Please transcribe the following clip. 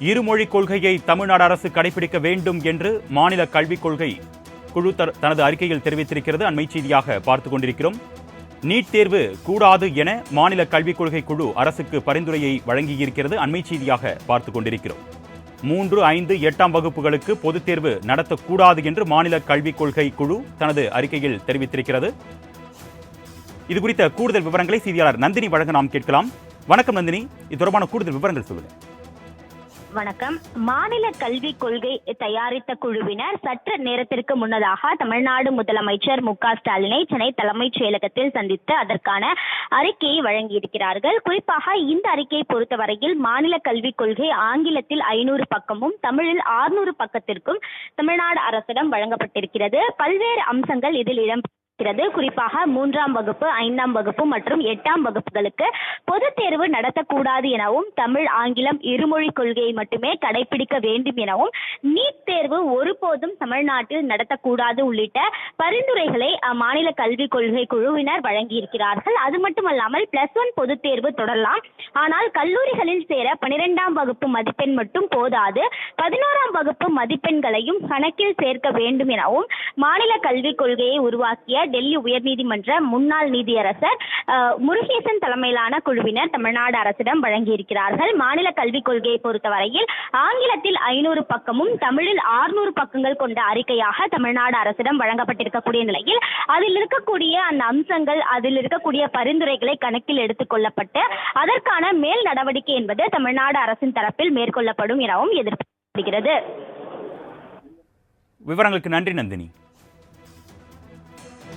இருமொழி கொள்கையை தமிழ்நாடு அரசு கடைபிடிக்க வேண்டும் என்று மாநில கல்விக் கொள்கை குழு தனது அறிக்கையில் தெரிவித்திருக்கிறது. அண்மை செய்தியாக பார்த்துக் கொண்டிருக்கிறோம். நீட் தேர்வு கூடாது என மாநில கல்விக் கொள்கை குழு அரசுக்கு பரிந்துரையை வழங்கியிருக்கிறது. அண்மை செய்தியாக பார்த்துக் கொண்டிருக்கிறோம். மூன்று ஐந்து எட்டாம் வகுப்புகளுக்கு பொதுத் தேர்வு நடத்தக்கூடாது என்று மாநில கல்விக் கொள்கை குழு தனது அறிக்கையில் தெரிவித்திருக்கிறது. இது குறித்த கூடுதல் விவரங்களை செய்தியாளர் நந்தினி வழங்க நாம் கேட்கலாம். வணக்கம் நந்தினி. இது தொடர்பான கூடுதல் விவரங்கள் சொல்லுங்கள் வணக்கம். மாநில கல்விக் கொள்கை தயாரித்த குழுவினர் சற்று நேரத்திற்கு முன்னதாக தமிழ்நாடு முதலமைச்சர் மு ஸ்டாலினை சென்னை தலைமைச் செயலகத்தில் சந்தித்து அதற்கான அறிக்கையை வழங்கியிருக்கிறார்கள். குறிப்பாக இந்த அறிக்கையை பொறுத்தவரையில் மாநில கல்விக் கொள்கை ஆங்கிலத்தில் ஐநூறு பக்கமும் தமிழில் ஆறுநூறு பக்கத்திற்கும் தமிழ்நாடு அரசிடம் வழங்கப்பட்டிருக்கிறது. பல்வேறு அம்சங்கள் இதில் இடம் இருக்கிறது குறிப்பாக மூன்றாம் வகுப்பு ஐந்தாம் வகுப்பு மற்றும் எட்டாம் வகுப்புகளுக்கு பொதுத் தேர்வு நடத்தக்கூடாது எனவும் தமிழ் ஆங்கிலம் இருமொழி கொள்கையை மட்டுமே கடைபிடிக்க வேண்டும் எனவும் நீட் தேர்வு ஒருபோதும் தமிழ்நாட்டில் நடத்தக்கூடாது உள்ளிட்ட பரிந்துரைகளை அம்மாநில கல்விக் கொள்கை குழுவினர் வழங்கியிருக்கிறார்கள். அது மட்டுமல்லாமல் பிளஸ் ஒன் பொதுத் தேர்வு தொடரலாம். ஆனால் கல்லூரிகளில் சேர பனிரெண்டாம் வகுப்பு மதிப்பெண் மட்டும் போதாது பதினோராம் வகுப்பு மதிப்பெண்களையும் கணக்கில் சேர்க்க வேண்டும் எனவும் மாநில கல்விக் கொள்கையை உருவாக்கிய டெல்லி உயர்நீதிமன்ற முன்னாள் நீதியரசர் முருகேசன் தலைமையிலான குழுவினர் தமிழ்நாடு அரசிடம் வழங்கியிருக்கிறார்கள். மாநில கல்விக் கொள்கையை பொறுத்தவரையில் ஆங்கிலத்தில் ஐநூறு பக்கமும் தமிழில் ஆறுநூறு பக்கங்கள் கொண்ட அறிக்கையாக தமிழ்நாடு அரசிடம் வழங்கப்பட்டிருக்கக்கூடிய நிலையில் அதில் இருக்கக்கூடிய அந்த அம்சங்கள் அதில் இருக்கக்கூடிய பரிந்துரைகளை கணக்கில் எடுத்துக் கொள்ளப்பட்டு அதற்கான மேல் நடவடிக்கை என்பது தமிழ்நாடு அரசின் தரப்பில் மேற்கொள்ளப்படும் எனவும் எதிர்பார்க்கப்படுகிறது விவரங்களுக்கு நன்றி நந்தினி.